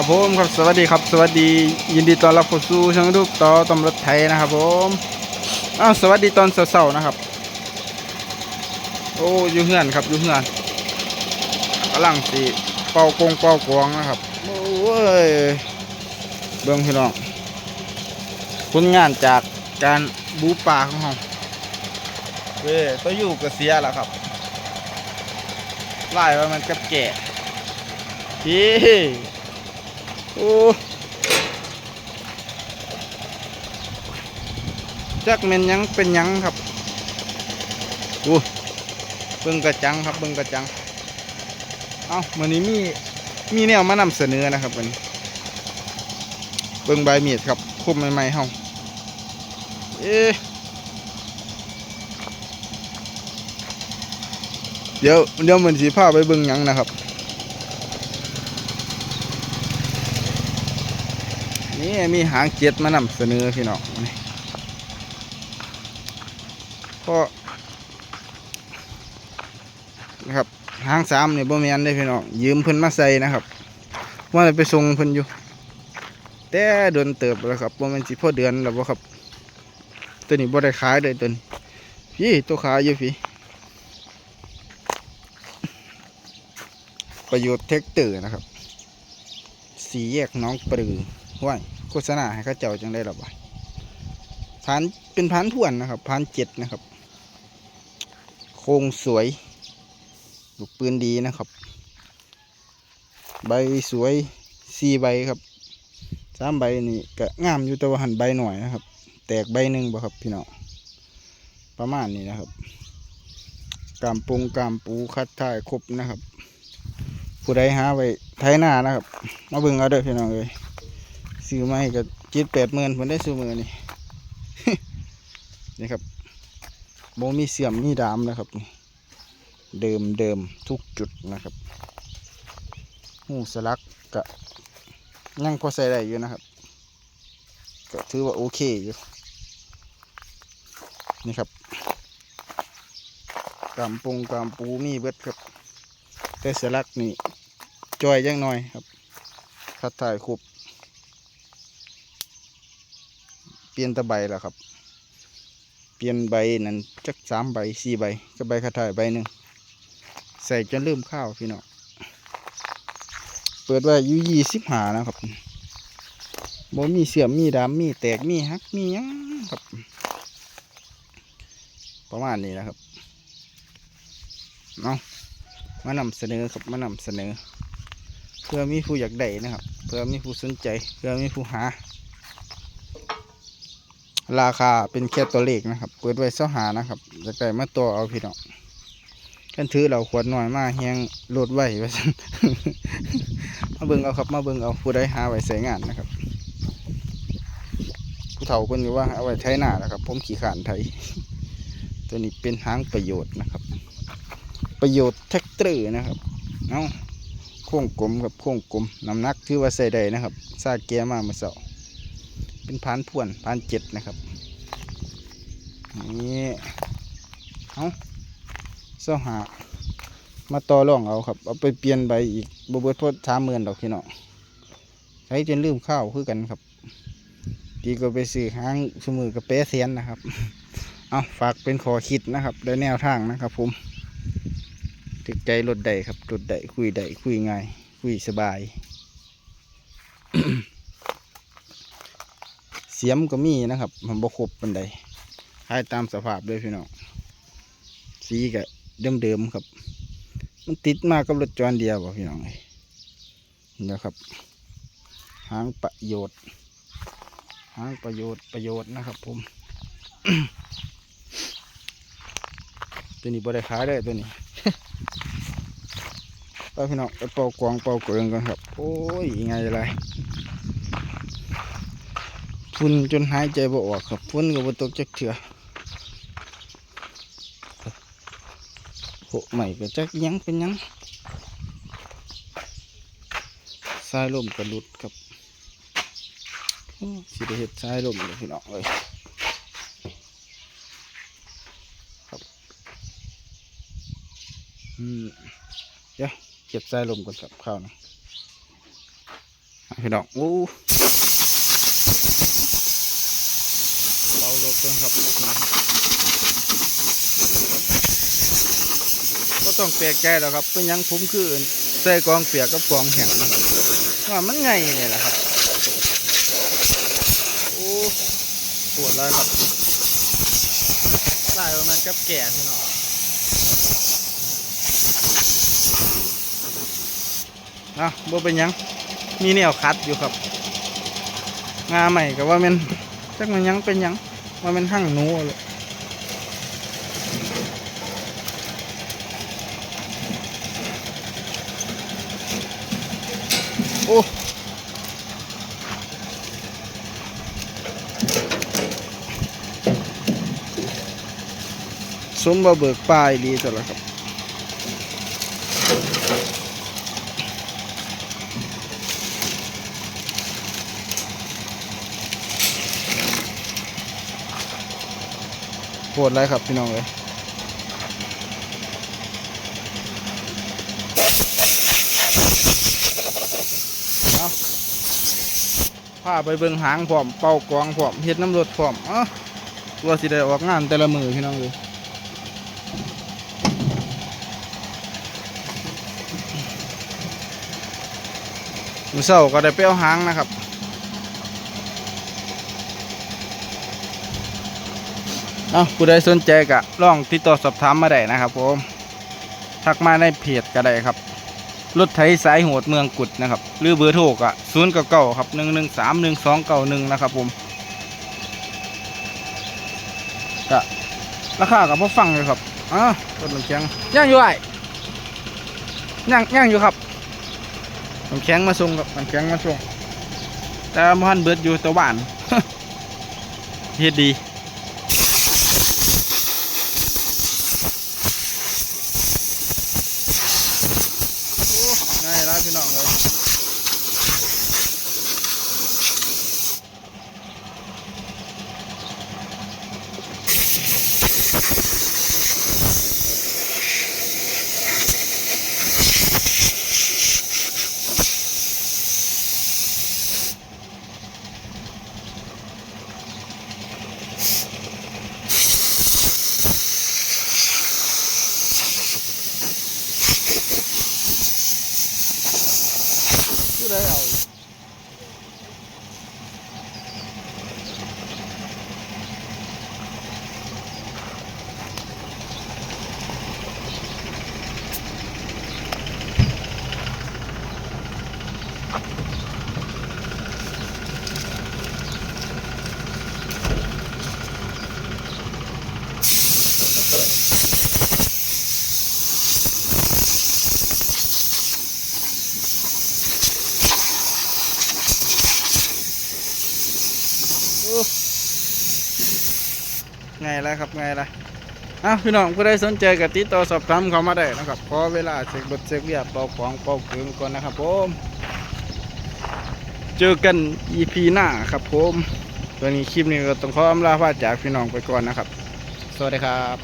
ครับผมครับสวัสดีครับ สวัสดียินดีต้อนรับเข้าสู่ช่องรูปต่อตำรวจไทยนะครับผมอ้าวสวัสดีตอนเช้าๆนะครับ โอ้ยู่เฮือนครับยู่เฮือนกำลังสิเป่ากงเป่ากวงนะครับโอ้ยเบิ่งพี่น้องผลงานจากการบูปลาของเราเว้ยตัวอยู่ก็เสียแล้วครับไล่ว่ามันกับแก่พี่ โอ้จักแม่นยังเป็นยังครับโอ้เบิ่งกระจังครับเบิ่งกระจัง เอ้ามื้อนี้มีมีแนวมานำเสนอนะครับวันเบิ่งใบเมียดครับคมใหม่ๆเฮาเอ๊ะเดี๋ยวเดี๋ยวมันสิพาไปเบิ่งยังนะครับ นี่มีหางเจ็ดมานำเสนอพี่น้องนี่ก็นะครับหางสามนี่บ่แม่นได้พี่น้องยืมเพิ่นมาใส่นะครับ ว่าไปส่งเพิ่นอยู่ แต่เดือนเติบแล้วครับบ่แม่นสิพอเดือนแล้วบ่ครับ ตัวนี้บ่ได้ขายเลยตัวนี้พี่ตัวขายอยู่พี่ประโยชน์เทคเตอร์นะครับ สีแยกน้องปลือ ห้วยโฆษณาให้เขาเจ้าจังได้หรอวะพันเป็นพันทวนนะครับพันเจ็ดนะครับ โครงสวย ลูกปืนดีนะครับ ใบสวยสี่ใบครับสามใบนี่ก็งามอยู่แต่ว่าหันใบหน่อยนะครับ แตกใบหนึ่งบ่ครับพี่น้องประมาณนี้นะครับกามปุงกามปูคัดท่ายครบนะครับ ผู้ใดหาไว้ไถหน้านะครับ มาบิ่งเอาเด้อพี่น้องเลย ซื้อมาให้ก็เจ็ดแปดหมื่นผมได้ซื้อมือนี่นี่ครับโมมีเสียมมีดามนะครับนี่เดิมเดิมทุกจุดนะครับหูสลักกะยังพอใส่ได้อยู่นะครับ ก็ถือว่าโอเคอยู่นี่ครับกำปงกำปูมีเบิดครับ แต่สลักนี่จอยยังหน่อยครับคัดถ่ายครบ เปลี่ยนตะใบแล้วครับ เปลี่ยนใบนั้นจักสามใบสี่ใบก็ใบคาถ่ายใบหนึ่งใส่จนลืมข้าวพี่น้องเปิดไว้อยู่ยี่สิบหานะครับบ่มีเสื่อมมีดำมีแตกมีหักมียังครับ ประมาณนี้นะครับเอามานำเสนอครับมานำเสนอ เพื่อมีผู้อยากได้นะครับ เพื่อมีผู้สนใจ เพื่อมีผู้หา ราคาเป็นแค่ตัวเลขนะครับ เปิดไว้เสาหานะครับจะไก่มาตัวเอาพี่น้องกันถือเราขวดหน่อยมาเฮียงโหลดไว้ไว้ซั่นมาเบิ่งเอาครับมาเบิ่งเอาผู้ใดหาไว้ใส่งานนะครับ ผู้เฒ่าเพิ่นก็ว่าเอาไว้ใช้หน้านะครับ ผมขี่ขานไทยตัวนี้เป็นหางประโยชน์นะครับ ประโยชน์แท็กเตอร์นะครับเอาโค้งกลมกับโค้งกลมน้ำหนักถือว่าใส่ได้นะครับซาแกมาเมื่อเสาร์ เป็นพานพ่วนพานเจ็ดนะครับนี่เอาเสาหามาต่อรองเอาครับ เอาไปเปลี่ยนใบอีกบเบิดพดสามหมื่นดอกพี่น้องใช้จนลืมข้าวคือกันครับดีก็ไปซื้อห้างสมือกับเป๊ะเซียนนะครับ เอาฝากเป็นขอคิดนะครับได้แนวทางนะครับ ผมถึกใจรถใดครับรถใดคุยใดคุยง่ายคุยสบาย เสียมก็มีนะครับ มันบกครบปันใดให้ตามสภาพด้วยพี่น้องสีก็เดิมๆครับ มันติดมากกับรถจอนเดียวบ่พี่น้องเอ้ยนะครับ หางประโยชน์ หางประโยชน์ประโยชน์นะครับ ผม ตัวนี้บริขายได้ตัวนี้ไปพี่น้องไปเป่ากวางเป่าเกลืองกันครับ โอ้ยยังไงอะไร ฝุ่นจนหายใจบ่ออกครับฝุ่นก็บ่ตกจักเถื่อโหใหม่ก็จักยังเป็นยังสายลมกระลุดครับอ้สิได้เห็ดสายลมเลยพี่น้องเลยครับอืมเดี๋ยวเก็บสายลมก่อนครับข้าวนะหาพี่น้องโอ้ เบารถเพิ่งครับ ก็ต้องแปลกใจแล้วครับ เป็นยังผมคือใส่กองเปียกกับกองแห้งว่ามันไงเนี่ยแหละครับ โอ้ปวดเลยครับใส่ประมาณกับแก่พี่น้องอะบ่เป็นยัง มีแนวคัดอยู่ครับ งาใหม่ก็ว่ามันจักมันยังเป็นยัง มันเป็นหั่งนูเลยโอ้สมบะเบิกปลายดีจังละครับ ปวดไรครับพี่น้องเลยเอาพาไปเบิ่งหางพร้อมเป่ากวางพร้อมเฮ็ดน้ำรถพร้อมเอ้าตัวสิได้ออกงานแต่ละมือพี่น้องเลยมือเศร้าก็ได้ไปเอาหางนะครับ เอาผู้ใดสนใจก็ลองติดต่อสอบถามมาได้นะครับผมทักมาในเพจก็ได้ครับ รถไถสายโหดเมืองกุดนะครับ หรือเบอร์โทรก็ศูนย์เก้าเก้าครับหนึ่งหนึ่งสามหนึ่งสองเก้าหนึ่งนะครับผมก็ราคากับพ่อฟังเลยครับอะรถน้ำแข็งย่างอยู่ไอ้ย่างย่างอยู่ครับน้ำแข็งมาส่งครับน้ำแข็งมาส่งแต่พันเบิดอยู่ตัวบ้านเฮ็ดดี โอ้ง่ายแล้วพี่น้องเลยผู้ใดเอาโอ้ ไงแล้วครับไงล่ะอ้าพี่น้องผู้ใดสนใจกับติดต่อสอบถามเขามาได้นะครับขอเวลาเช็คบทเช็คเรียบเป่าของเป่าเกลืองก่อนนะครับผมเจอกัน EP หน้าครับผมตัวนี้คลิปนี้ก็ต้องขออำลาพาจากพี่น้องไปก่อนนะครับ สวัสดีครับ